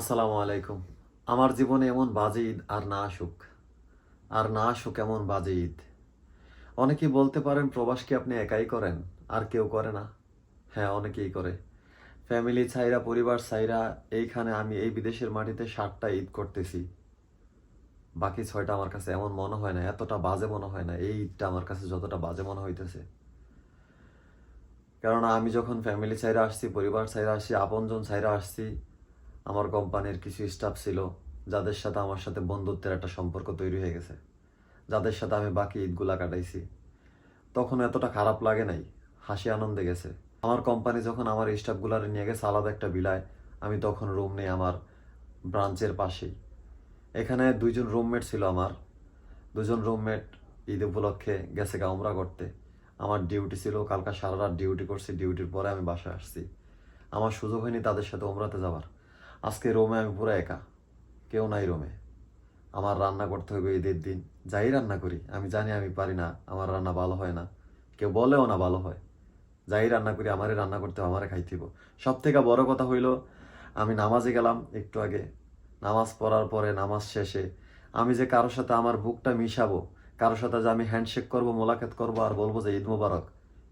আসসালামু আলাইকুম। আমার জীবনে এমন বাজে ঈদ আর না আসুক। আর না আসুক এমন বাজে ঈদ। অনেকেই বলতে পারেন, প্রবাস কি আপনি একাই করেন? আর কেউ করে না। হ্যাঁ অনেকেই করে। ফ্যামিলি ছাইরা, পরিবার ছাইরা, এইখানে আমি এই বিদেশের মাটিতে ষাটটা ঈদ করতেছি। বাকি ছয়টা আমার কাছে এমন মনে হয় না, এতটা বাজে মনে হয় না, এই ঈদটা আমার কাছে যতটা বাজে মনে হইতেছে। কেননা আমি যখন ফ্যামিলি ছাইরা আসছি, পরিবার ছাইরা আসছি, আপনজন ছাইরা আসছি আমার কোম্পানির কিছু স্টাফ ছিল, যাদের সাথে আমার সাথে বন্ধুত্বের একটা সম্পর্ক তৈরি হয়ে গেছে, যাদের সাথে আমি বাকি ঈদগুলা কাটাইছি। তখন এতটা খারাপ লাগে নাই, হাসি আনন্দে গেছে। আমার কোম্পানি যখন আমার স্টাফগুলার নিয়ে গেছে আলাদা একটা বিলায়, আমি তখন রুম নেই আমার ব্রাঞ্চের পাশেই। এখানে দুইজন রুমমেট ছিল আমার। দুজন রুমমেট ঈদ উপলক্ষে গেছে গাউমরা করতে। আমার ডিউটি ছিল, কালকা সারা রাত ডিউটি করছি ডিউটির পরে আমি বাসায় আসছি। আমার সুযোগ হয়নি তাদের সাথে ওমরাতে যাওয়ার। আজকে রোমে আমি পুরো একা, কেউ নাই রোমে। আমার রান্না করতে হবে ঈদের দিন, যাই রান্না করি, আমি জানি আমি পারি না, আমার রান্না ভালো হয় না। কেউ বলেও না ভালো হয়। যাই রান্না করি আমারই রান্না করতে আমারে খাইতেইব সব থেকে বড় কথা হইল, আমি নামাজে গেলাম একটু আগে। নামাজ পড়ার পরে, নামাজ শেষে, আমি যে কারোর সাথে আমার বুকটা মিশাবো, কারোর সাথে যে আমি হ্যান্ডশেক করব, মোলাকাত করব আর বলব যে ঈদ মোবারক,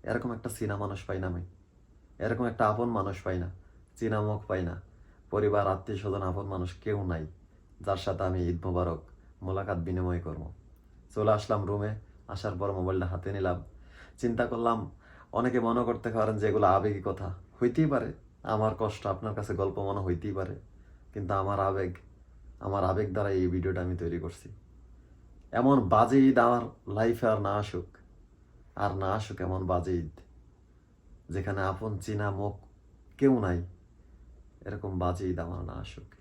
এরকম একটা চীনা মানুষ পাই না আমি। এরকম একটা আপন মানুষ পাই না চীনা মুখ পাই না। পরিবার আত্মীয় স্বজন আপন মানুষ কেউ নাই। যার সাথে আমি ঈদ মোবারক মোলাকাত বিনিময় করব। চলে আসলাম রুমে আসার পর মোবাইলটা হাতে নিলাম। চিন্তা করলাম, অনেকে মনে করতে পারেন যে এগুলো আবেগী কথা। হইতেই পারে। আমার কষ্ট আপনার কাছে গল্প মনে হইতেই পারে। কিন্তু আমার আবেগ আমার আবেগ দ্বারা এই ভিডিওটা আমি তৈরি করছি। এমন বাজে ঈদ আমার লাইফে আর না আসুক। আর না আসুক এমন বাজে ঈদ, যেখানে আপন চিনা মুখ কেউ নাই। এরকম বাজে ঈদ আমার না আসুক।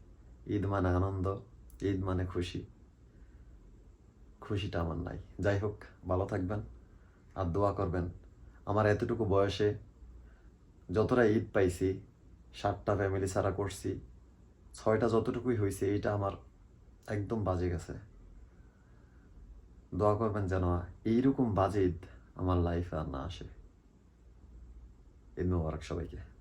ঈদ মানে আনন্দ, ঈদ মানে খুশি। খুশিটা আমার নাই। যাই হোক, ভালো থাকবেন আর দোয়া করবেন। আমার এতটুকু বয়সে যতটা ঈদ পাইছি, সাতটা ফ্যামিলি ছাড়া করছি, ছয়টা যতটুকুই হয়েছে এইটা আমার একদম বাজে গেছে। দোয়া করবেন যেন এইরকম বাজে ঈদ আমার লাইফে আর না আসে। ঈদ মোবারক সবাইকে।